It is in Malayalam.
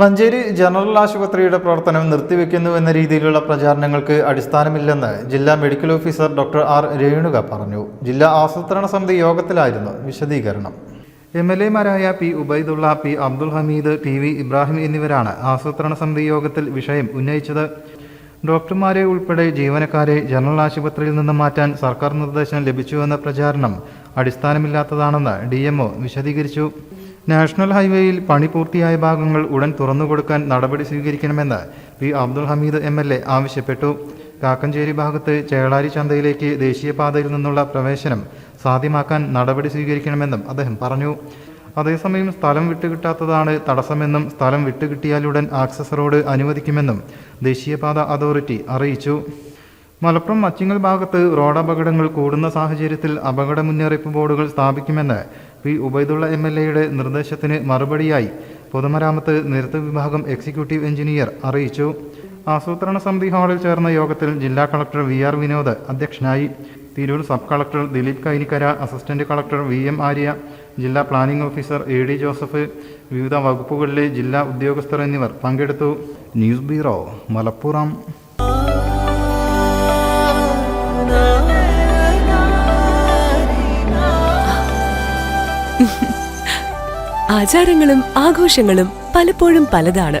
മഞ്ചേരി ജനറൽ ആശുപത്രിയുടെ പ്രവർത്തനം നിർത്തിവെക്കുന്നു എന്ന രീതിയിലുള്ള പ്രചാരണങ്ങൾക്ക് അടിസ്ഥാനമില്ലെന്ന് ജില്ലാ medical officer doctor R Renuka പറഞ്ഞു. ജില്ലാ ആസൂത്രണ സമിതി യോഗത്തിലായിരുന്നു വിശദീകരണം. M L എമാരായ P Ubaidullah P Abdul Hameed P V Ibrahim എന്നിവരാണ് ആസൂത്രണ സമിതി യോഗത്തിൽ വിഷയം ഉന്നയിച്ചത്. ഡോക്ടർമാരെ ഉൾപ്പെടെ ജീവനക്കാരെ ജനറൽ ആശുപത്രിയിൽ നിന്ന് മാറ്റാൻ സർക്കാർ നിർദ്ദേശം ലഭിച്ചുവെന്ന പ്രചാരണം അടിസ്ഥാനമില്ലാത്തതാണെന്ന് ഡി വിശദീകരിച്ചു. നാഷണൽ ഹൈവേയിൽ പണി പൂർത്തിയായ ഭാഗങ്ങൾ ഉടൻ തുറന്നുകൊടുക്കാൻ നടപടി സ്വീകരിക്കണമെന്ന് പി അബ്ദുൾ ഹമീദ് എം ആവശ്യപ്പെട്ടു. കാക്കഞ്ചേരി ഭാഗത്ത് ചേളാരി ചന്തയിലേക്ക് ദേശീയപാതയിൽ നിന്നുള്ള പ്രവേശനം സാധ്യമാക്കാൻ നടപടി സ്വീകരിക്കണമെന്നും അദ്ദേഹം പറഞ്ഞു. അതേസമയം സ്ഥലം വിട്ടുകിട്ടാത്തതാണ് തടസ്സമെന്നും സ്ഥലം വിട്ടുകിട്ടിയാലുടൻ ആക്സസ് റോഡ് അനുവദിക്കുമെന്നും ദേശീയപാത അതോറിറ്റി അറിയിച്ചു. മലപ്പുറം മച്ചിങ്ങൽ ഭാഗത്ത് റോഡ് അപകടങ്ങൾ കൂടുന്ന സാഹചര്യത്തിൽ അപകട മുന്നറിയിപ്പ് ബോർഡുകൾ സ്ഥാപിക്കുമെന്ന് പി ഉബൈദുള്ള എം എൽ എയുടെ നിർദ്ദേശത്തിന് മറുപടിയായി പൊതുമരാമത്ത് നിരത്ത് വിഭാഗം എക്സിക്യൂട്ടീവ് എഞ്ചിനീയർ അറിയിച്ചു. ആസൂത്രണ സമിതി ഹാളിൽ ചേർന്ന യോഗത്തിൽ ജില്ലാ കളക്ടർ വി ആർ വിനോദ് അധ്യക്ഷനായി. Tirur sub collector Dileep Kainikkara assistant collector V M Arya ജില്ലാ planning officer A D Joseph വിവിധ വകുപ്പുകളിലെ ജില്ലാ ഉദ്യോഗസ്ഥർ എന്നിവർ പങ്കെടുത്തു. News bureau Malappuram. ആചാരങ്ങളും ആഘോഷങ്ങളും പലപ്പോഴും പലതാണ്.